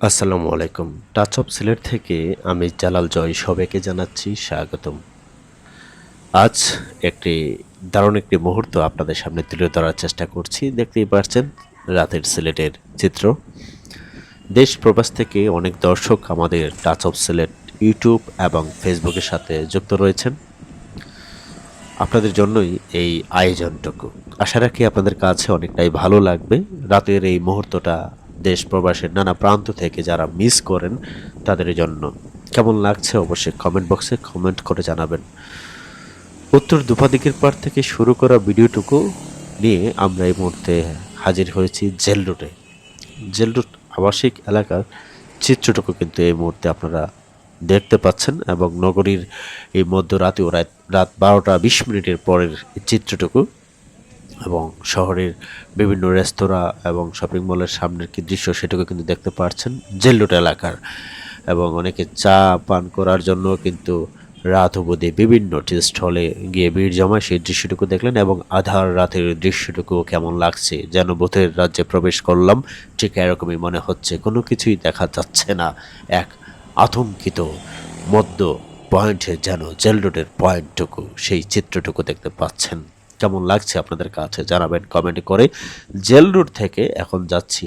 আসসালামু আলাইকুম। Touch of Sylhet থেকে আমি জালাল জয় সবাইকে জানাচ্ছি স্বাগতম। আজ একটি দারুণ একটি মুহূর্ত আপনাদের সামনে তুলে ধরার চেষ্টা করছি। দেখতেই পাচ্ছেন, রাতের সিলেটের চিত্র। দেশ প্রবাস থেকে অনেক দর্শক আমাদের টাচ অফ সিলেট ইউটিউব এবং ফেসবুকের সাথে যুক্ত রয়েছেন। আপনাদের জন্যই এই আয়োজনটুকু। আশা রাখি আপনাদের কাছে অনেকটাই ভালো লাগবে। রাতের এই মুহূর্তটা দেশ প্রবাসের নানা প্রান্ত থেকে যারা মিস করেন তাদের জন্য। কেমন লাগছে অবশ্যই কমেন্ট বক্সে কমেন্ট করে জানাবেন। উত্তর দুপাদিকের পার থেকে শুরু করা ভিডিওটুকু নিয়ে আমরা এই মুহূর্তে হাজির হয়েছি জেল রোডে জেল রোড আবাসিক এলাকার চিত্রটুকু কিন্তু এই মুহূর্তে আপনারা দেখতে পাচ্ছেন এবং নগরীর এই মধ্যরাতেও রাত রাত বারোটা বিশ মিনিটের পরের চিত্রটুকু এবং শহরের বিভিন্ন রেস্তোরাঁ এবং শপিং মলের সামনের কি দৃশ্য সেটুকু কিন্তু দেখতে পাচ্ছেন জেল রোড এলাকার। এবং অনেকে চা পান করার জন্য কিন্তু রাত অবধি বিভিন্ন টি স্টলে গিয়ে ভিড় জমায় সেই দৃশ্যটুকু দেখলেন এবং আধার রাতের দৃশ্যটুকু কেমন লাগছে যেন বোধের রাজ্যে প্রবেশ করলাম, ঠিক এরকমই মনে হচ্ছে, কোনো কিছুই দেখা যাচ্ছে না। এক আতঙ্কিত মধ্য পয়েন্টে যেন জেল রোডের পয়েন্টটুকু সেই চিত্রটুকু দেখতে পাচ্ছেন। কেমন লাগছে আপনাদের কাছে জানাবেন কমেন্ট করে জেল রুট থেকে এখন যাচ্ছি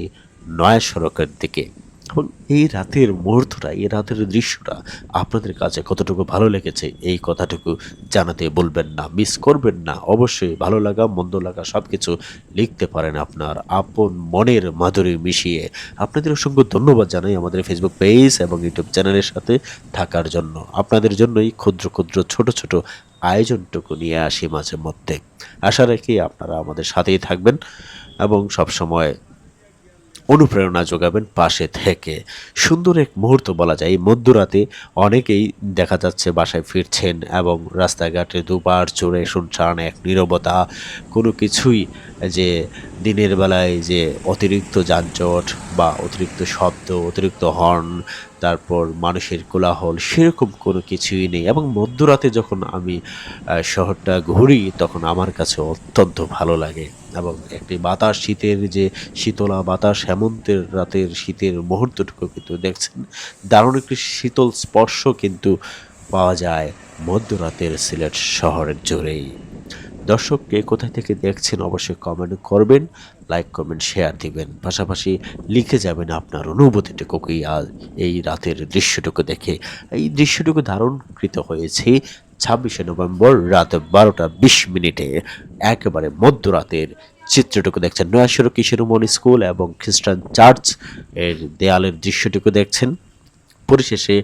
নয়া সড়কের দিকে। এবং এই রাতের মুহূর্তটা, এই রাতের দৃশ্যটা আপনাদের কাছে কতটুকু ভালো লেগেছে এই কথাটুকু জানাতে বলবেন না মিস করবেন না। অবশ্যই ভালো লাগা, মন্দ লাগা সব কিছু লিখতে পারেন আপনার আপন মনের মাধুরী মিশিয়ে। আপনাদের অসংখ্য ধন্যবাদ জানাই আমাদের ফেসবুক পেজ এবং ইউটিউব চ্যানেলের সাথে থাকার জন্য। আপনাদের জন্যই ক্ষুদ্র ক্ষুদ্র, ছোট ছোট আয়োজনটুকু নিয়ে আসি মাঝে মধ্যে। আশা রাখি আপনারা আমাদের সাথেই থাকবেন এবং সবসময় অনুপ্রেরণা যোগাবেন পাশে থেকে। সুন্দর এক মুহূর্ত বলা যায়। মধ্যরাতে অনেকেই দেখা যাচ্ছে বাসায় ফিরছেন এবং রাস্তাঘাটে দুবার চড়ে শুনছান এক নিরবতা। কোনো কিছুই যে দিনের বেলায় যে অতিরিক্ত যানজট বা অতিরিক্ত শব্দ, অতিরিক্ত হর্ন তারপর মানুষের কোলাহল, সেরকম কোনো কিছুই নেই। এবং মধ্যরাতে যখন আমি শহরটা ঘুরি, তখন আমার কাছে অত্যন্ত ভালো লাগে। এবং একটি বাতাস, শীতের যে শীতলা বাতাস, হেমন্তের রাতের শীতের মুহূর্তটুকু কিন্তু দেখছেন। দারুণ একটি শীতল স্পর্শ কিন্তু পাওয়া যায় মধ্যরাতের সিলেট শহরের জোরেই দর্শক কে কোথায় থেকে দেখছেন অবশ্যই কমেন্ট করবেন লাইক কমেন্ট শেয়ার দিবেন। পাশাপাশি লিখে যাবেন আপনার অনুভূতিটুকু কি আজ এই রাতের দৃশ্যটুকু দেখে। এই দৃশ্যটুকু ধারণকৃত হয়েছে ছাব্বিশে নভেম্বর রাত বারোটা বিশ মিনিটে একেবারে মধ্যরাতের চিত্রটুকু দেখছেন। নয়াশর কিশোরমন স্কুল এবং খ্রিস্টান চার্চের দেয়ালের দৃশ্যটুকু দেখছেন। পরিশেষে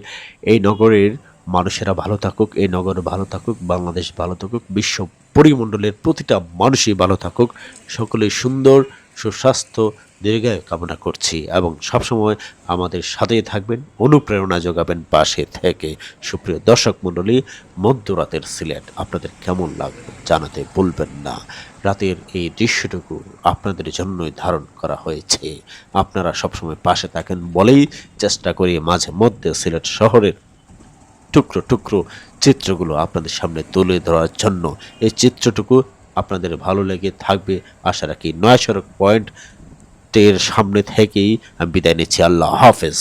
এই নগরের মানুষেরা ভালো থাকুক, এই নগর ভালো থাকুক, বাংলাদেশ ভালো থাকুক, বিশ্ব পরিমণ্ডলের প্রতিটা মানুষই ভালো থাকুক। সকলেই সুন্দর, সুস্বাস্থ্য, দীর্ঘায়ু কামনা করছি এবং সবসময় আমাদের সাথেই থাকবেন, অনুপ্রেরণা যোগাবেন পাশে থেকে। সুপ্রিয় দর্শক মণ্ডলী, মধ্যরাতের সিলেট আপনাদের কেমন লাগবে জানাতে ভুলবেন না। রাতের এই দৃশ্যটুকু আপনাদের জন্যই ধারণ করা হয়েছে। আপনারা সবসময় পাশে থাকেন বলেই চেষ্টা করি মাঝে মধ্যে সিলেট শহরের টুকরো টুকরো চিত্রগুলো আপনাদের সামনে তুলে ধরার জন্য এই চিত্রটুকু আপনাদের ভালো লেগে থাকবে। আশা রাখি নয় সড়ক পয়েন্টের সামনে থেকেই আমি বিদায় নিচ্ছি। আল্লাহ হাফেজ।